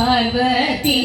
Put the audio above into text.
Parvathi